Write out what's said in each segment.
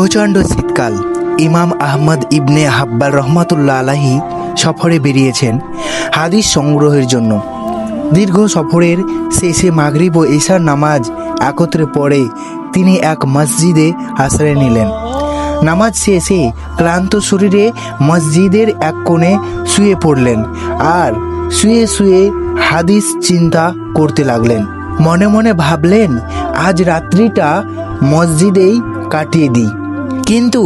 প্রচণ্ড শীতকাল। ইমাম আহমদ ইবনে হাব্বাল রহমাতুল্লাহ আলাহি সফরে বেরিয়েছেন হাদিস সংগ্রহের জন্য। দীর্ঘ সফরের শেষে মাগরিব ও ঈশার নামাজ একত্রে পড়ে তিনি এক মসজিদে আশ্রয় নিলেন। নামাজ শেষে ক্লান্ত শরীরে মসজিদের এক কোণে শুয়ে পড়লেন আর শুয়ে শুয়ে হাদিস চিন্তা করতে লাগলেন। মনে মনে ভাবলেন, আজ রাত্রিটা মসজিদেই কাটিয়ে দিই। কিন্তু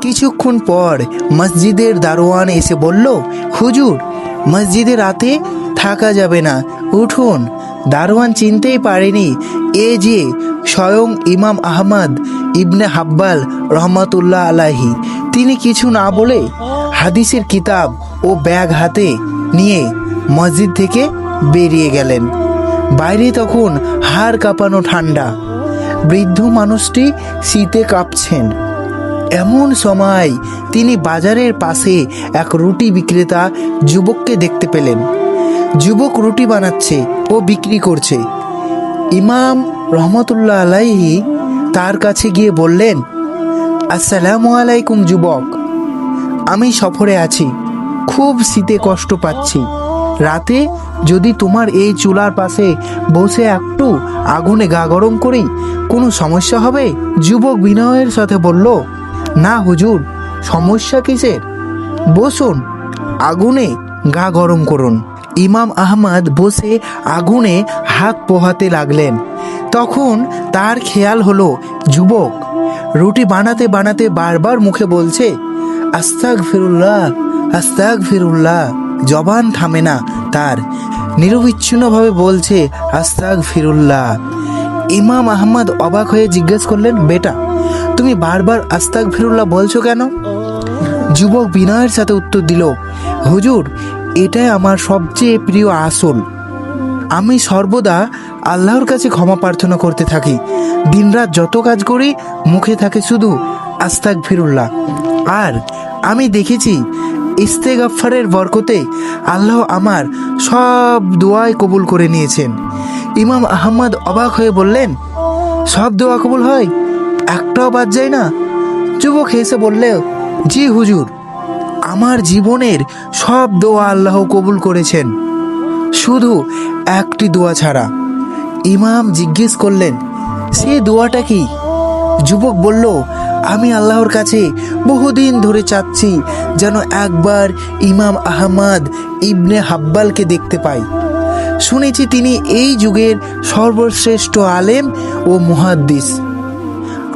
কিছুক্ষণ পর মসজিদের দারোয়ান এসে বলল, হুজুর, মসজিদে রাতে থাকা যাবে না। উঠুন। দারোয়ান চিনতেই পারেনি এ যে স্বয়ং ইমাম আহমদ ইবনে হাব্বাল রহমতুল্লাহ আলাহি তিনি কিছু না বলে হাদিসের কিতাব ও ব্যাগ হাতে নিয়ে মসজিদ থেকে বেরিয়ে গেলেন। বাইরে তখন হাড় কাঁপানো ঠান্ডা। বৃদ্ধ মানুষটি শীতে কাঁপছেন। এমন সময় তিনি বাজারের পাশে এক রুটি বিক্রেতা যুবককে দেখতে পেলেন। যুবক রুটি বানাচ্ছে ও বিক্রি করছে। ইমাম রহমতুল্লাহ আলাইহি তার কাছে গিয়ে বললেন, আসসালামু আলাইকুম যুবক। আমি সফরে আছি। খুব শীতে কষ্ট পাচ্ছি। রাতে যদি তোমার এই চুলার পাশে বসে একটু আগুনে গা গরম করি, কোনো সমস্যা হবে? যুবক বিনয়ের সাথে বলল না হুজুর, সমস্যা কিসের? বসুন, আগুনে গা গরম করুন। ইমাম আহমদ বসে আগুনে হাত পোহাতে লাগলেন। তখন তার খেয়াল হলো যুবক। রুটি বানাতে বানাতে বারবার মুখে বলছে আস্তাক ফিরুল্লাহ আস্তাক ফিরুল্লাহ জবান থামে না তার। নিরবিচ্ছিন্নভাবে বলছে আস্তাক ফিরুল্লাহ ইমাম আহমদ অবাক হয়ে জিজ্ঞেস করলেন, বেটা তুমি বারবার আস্তাক ফিরুল্লাহ বলছো কেন? যুবক বিনয়ের সাথে উত্তর দিল, হুজুর, এটাই আমার সবচেয়ে প্রিয় আসল। আমি সর্বদা আল্লাহর কাছে ক্ষমা প্রার্থনা করতে থাকি। দিনরাত যত কাজ করি, মুখে থাকে শুধু আস্তাক ফিরুল্লাহ আর আমি দেখেছি ইস্তেগাফারের বরকতে আল্লাহ আমার সব দোয়াই কবুল করে নিয়েছেন। ইমাম আহম্মদ অবাক হয়ে বললেন, সব দোয়া কবুল হয়? একটাও বাদ যায় না। যুবক হেসে বললে, জি হুজুর, আমার জীবনের সব দোয়া আল্লাহ কবুল করেছেন। শুধু একটি দোয়া ছাড়া। ইমাম জিজ্ঞেস করলেন, সে দোয়াটা কি? যুবক বলল, আমি আল্লাহর কাছে বহুদিন ধরে চাচ্ছি যেন একবার ইমাম আহমদ ইবনে হাব্বালকে দেখতে পাই। শুনেছি তিনি এই যুগের সর্বশ্রেষ্ঠ আলেম ও মুহাদ্দিস।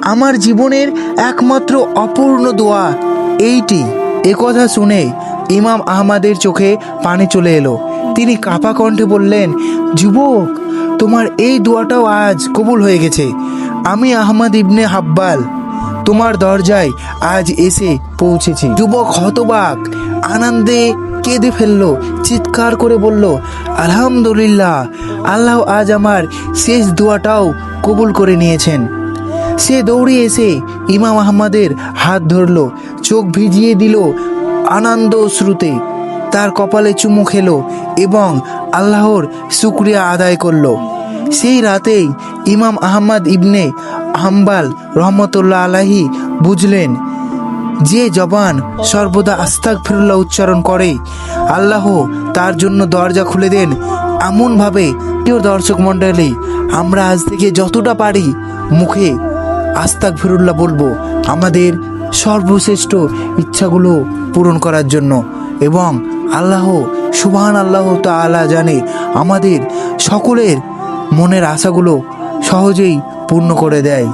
আমার জীবনের একমাত্র অপূর্ণ দোয়া। এইটি একথা শুনে ইমাম আহমাদের চোখে পানি চলে এলো। তিনি কাপা কণ্ঠে বললেন, যুবক, তোমার এই দোয়াটাও আজ কবুল হয়ে গেছে। আমি আহমদ ইবনে হাব্বাল। তোমার দরজায় আজ এসে পৌঁছেছি। যুবক হতবাক, আনন্দে কেঁদে ফেলল, চিৎকার করে বলল, আলহামদুলিল্লাহ, আল্লাহ আজ আমার শেষ দোয়াটাও কবুল করে নিয়েছেন। সে দৌড়ে এসে ইমাম আহমদের হাত ধরল, চোখ ভিজিয়ে দিল আনন্দ শ্রুতে তার কপালে চুমু খেলো এবং আল্লাহর শুক্রিয়া আদায় করল। সেই রাতেই ইমাম আহমদ ইবনে হাম্বাল রহমতুল্লাহ আলাহি বুঝলেন, যে জবান সর্বদা আস্তাক ফিরুল্লাহ উচ্চারণ করে, আল্লাহ তার জন্য দরজা খুলে দেন। এমনভাবে প্রিয় দর্শক মণ্ডলী, আমরা আজ থেকে যতটা পারি মুখে আস্তাক ফিরুল্লাহ বলব, আমাদের সর্বশ্রেষ্ঠ ইচ্ছাগুলো পূরণ করার জন্য। এবং আল্লাহ সুবহান আল্লাহ তাআলা জানে আমাদের সকলের মনের আশাগুলো সহজেই পূর্ণ করে দেয়।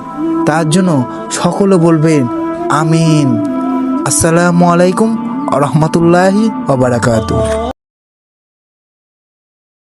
তার জন্য সকলে বলবেন, আমিন। আসসালামু আলাইকুম রহমতুল্লাহি ওবারাকাতুহ